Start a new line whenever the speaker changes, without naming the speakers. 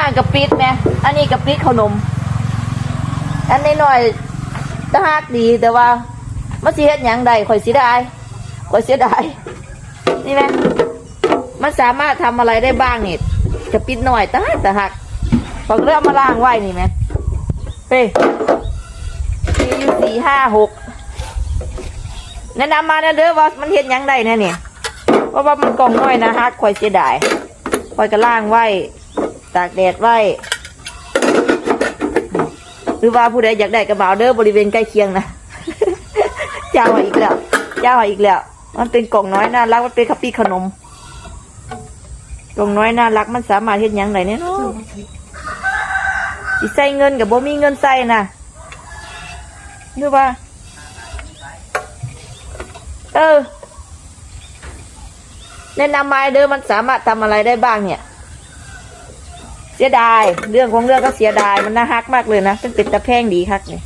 างกับปิดไหมอันนี้กับปิดขนม อันนี้หน่อยตะฮักดีแต่ว่ามันสิเฮ็ดหยังใดข่อยสิได้ข่อยเสียดายนี่ไหมมันสามารถทำอะไรได้บ้างนี่กับปิดหน่อยตะฮักตะฮักพอกเริ่มมาล่างไว้นี่ไหมเฮ้ยมีอยู่สี่ห้าหกแนะนำมานะเด้อว่ามันเฮ็ดหยังได้แน่เนี่ยเพราะว่ามันกล่องน้อยนะฮักข่อยเสียดายข่อยก็ล่างไว้ ตากแดดไว้ หรือว่าผู้ใดอยากได้กระเป๋าเด้อบริเวณใกล้เคียงนะเจ้าอีกแล้วเจ้าอีกแล้ว มันเป็นกล่องน้อยน่ารักมันเป็นคัพปี้ขนม กล่องน้อยน่ารักมันสามารถเฮ็ดยังไงเนี่ยเนาะสิใส่เงินกับบ่มีเงินใส่นะหรือว่า เออแนะนำมาเด้อมันสามารถทำอะไรได้บ้างเนี่ย เสียดาย เรื่องของเรื่องก็เสียดายมันน่าฮักมากเลยนะซึ่งเป็ดตะแพงดีคักเนี่ย